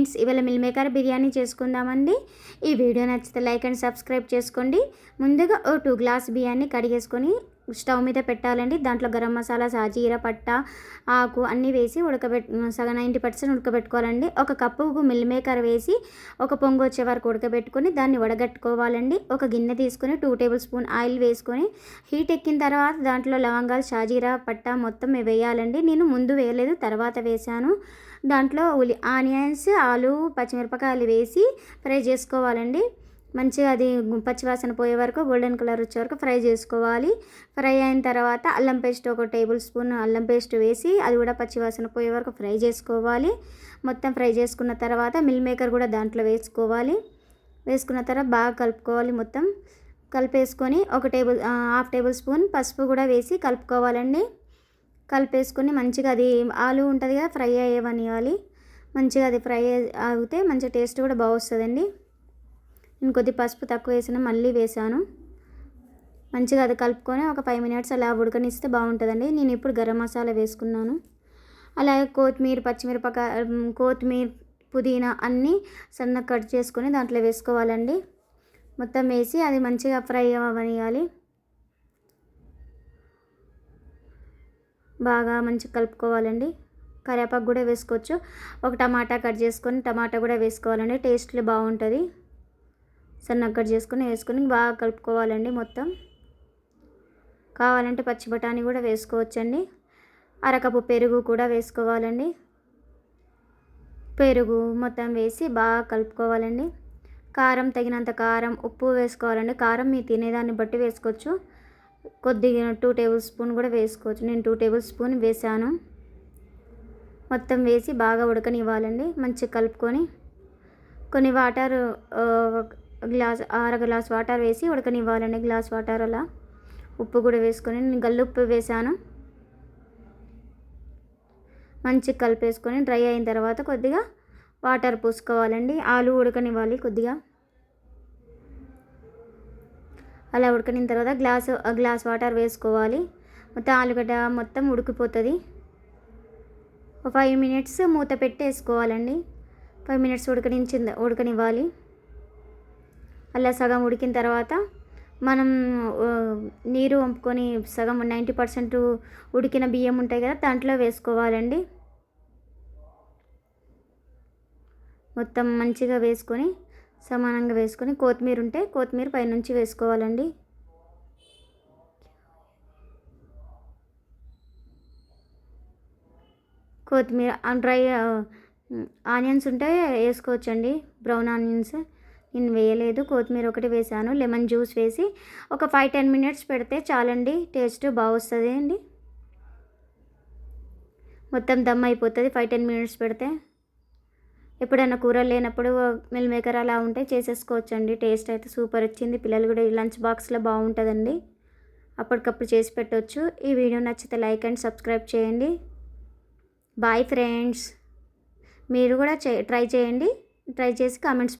Friends ఇవాళ meal maker biryani చేసుకుందామండి. ఈ వీడియో నచ్చితే లైక్ అండ్ సబ్స్క్రైబ్ చేసుకోండి. ముందుగా ఓ టూ గ్లాస్ బియ్యాన్ని కడిగేసుకొని స్టవ్ మీద పెట్టాలండి. దాంట్లో గరం మసాలా సాజీర పట్ట ఆకు అన్నీ వేసి ఉడకబెట్ సగం నైంటీ పర్సెంట్ ఉడకబెట్టుకోవాలండి. ఒక కప్పు మిల్ మేకర్ వేసి ఒక పొంగు వచ్చే వరకు ఉడకబెట్టుకొని దాన్ని వడగట్టుకోవాలండి. ఒక గిన్నె తీసుకొని టూ టేబుల్ స్పూన్ ఆయిల్ వేసుకొని హీట్ ఎక్కిన తర్వాత దాంట్లో లవంగాలు షాజీరా పట్ట మొత్తం వేయాలండి. నేను ముందు వేయలేదు తర్వాత వేశాను. దాంట్లో ఉలి ఆనియన్స్ ఆలు పచ్చిమిరపకాయలు వేసి ఫ్రై చేసుకోవాలండి. మంచిగా అది పచ్చివాసన పోయే వరకు గోల్డెన్ కలర్ వచ్చే వరకు ఫ్రై చేసుకోవాలి. ఫ్రై అయిన తర్వాత అల్లం పేస్ట్ ఒక టేబుల్ స్పూన్ అల్లం పేస్ట్ వేసి అది కూడా పచ్చివాసన పోయే వరకు ఫ్రై చేసుకోవాలి. మొత్తం ఫ్రై చేసుకున్న తర్వాత మిల్ మేకర్ కూడా దాంట్లో వేసుకోవాలి. వేసుకున్న తర్వాత బాగా కలుపుకోవాలి మొత్తం. కలిపేసుకొని ఒక టేబుల్ హాఫ్ టేబుల్ స్పూన్ పసుపు కూడా వేసి కలుపుకోవాలండి. కలిపేసుకొని మంచిగా అది ఆలు ఉంటుంది కదా ఫ్రై అయ్యవనివ్వాలి మంచిగా అది ఫ్రై అవుతే మంచిగా టేస్ట్ కూడా బాగా వస్తుందండి. నేను కొద్ది పసుపు తక్కువ వేసిన మళ్ళీ వేసాను మంచిగా అది కలుపుకొని ఒక ఫైవ్ మినిట్స్ అలా ఉడకనిస్తే బాగుంటుందండి. నేను ఇప్పుడు గరం మసాలా వేసుకున్నాను. అలాగే కొత్తిమీర పచ్చిమిరపకాయ కొత్తిమీర పుదీనా అన్నీ సన్నగా కట్ చేసుకొని దాంట్లో వేసుకోవాలండి. మొత్తం వేసి అది మంచిగా ఫ్రై అవ్వనియాలి బాగా మంచిగా కలుపుకోవాలండి. కరివేపాకు కూడా వేసుకోవచ్చు. ఒక టమాటా కట్ చేసుకొని టమాటా కూడా వేసుకోవాలండి. టేస్ట్లు బాగుంటుంది. సన్నగా కట్ చేసుకొని వేసుకొని బాగా కలుపుకోవాలండి మొత్తం. కావాలంటే పచ్చి బఠానీ కూడా వేసుకోవచ్చండి. అరకపు పెరుగు కూడా వేసుకోవాలండి. పెరుగు మొత్తం వేసి బాగా కలుపుకోవాలండి. కారం తగినంత కారం ఉప్పు వేసుకోవాలండి. కారం మీ తినేదాన్ని బట్టి వేసుకోవచ్చు. కొద్దిగా టూ టేబుల్ స్పూన్ కూడా వేసుకోవచ్చు. నేను టూ టేబుల్ స్పూన్ వేసాను. మొత్తం వేసి బాగా ఉడకనివ్వాలండి. మంచిగా కలుపుకొని. కొన్ని వాటర్ గ్లాస్ అర గ్లాస్ వాటర్ వేసి ఉడకనివ్వాలండి. గ్లాస్ వాటర్ అలా ఉప్పు కూడా వేసుకొని నేను గల్లుప్పు వేసాను. మంచిగా కలిపేసుకొని డ్రై అయిన తర్వాత కొద్దిగా వాటర్ పోసుకోవాలండి. ఆలు ఉడకనివ్వాలి కొద్దిగా. అలా ఉడకనిన తర్వాత గ్లాస్ గ్లాస్ వాటర్ వేసుకోవాలి. మొత్తం ఆలుగడ్డ మొత్తం ఉడికిపోతుంది. ఫైవ్ మినిట్స్ మూత పెట్టి వేసుకోవాలండి ఫైవ్ మినిట్స్ ఉడకనించింది ఉడకనివ్వాలి. అలా సగం ఉడికిన తర్వాత మనం నీరు వంపుకొని సగం నైంటీ పర్సెంట్ ఉడికిన బియ్యం ఉంటాయి కదా దాంట్లో వేసుకోవాలండి. మొత్తం మంచిగా వేసుకొని సమానంగా వేసుకొని కొత్తిమీర ఉంటే కొత్తిమీర పైనుంచి వేసుకోవాలండి. కొత్తిమీర డ్రై ఆనియన్స్ ఉంటే వేసుకోవచ్చండి బ్రౌన్ ఆనియన్స్. నేను వేయలేదు. కొత్తిమీర ఒకటి వేసాను లెమన్ జ్యూస్ వేసి ఒక ఫైవ్ టెన్ మినిట్స్ పెడితే చాలండి. టేస్ట్ బాగా వస్తుంది అండి. మొత్తం దమ్ అయిపోతుంది. ఫైవ్ టెన్ మినిట్స్ పెడితే ఎప్పుడైనా కూరలు లేనప్పుడు మిల్ మేకర్ అలా ఉంటే చేసేసుకోవచ్చు అండి టేస్ట్ అయితే సూపర్ వచ్చింది. పిల్లలు కూడా లంచ్ బాక్స్లో బాగుంటుందండి. అప్పటికప్పుడు చేసి పెట్టవచ్చు ఈ వీడియో నచ్చితే లైక్ అండ్ సబ్స్క్రైబ్ చేయండి. Bye friends. మీరు కూడా ట్రై చేయండి. ట్రై చేసి కామెంట్స్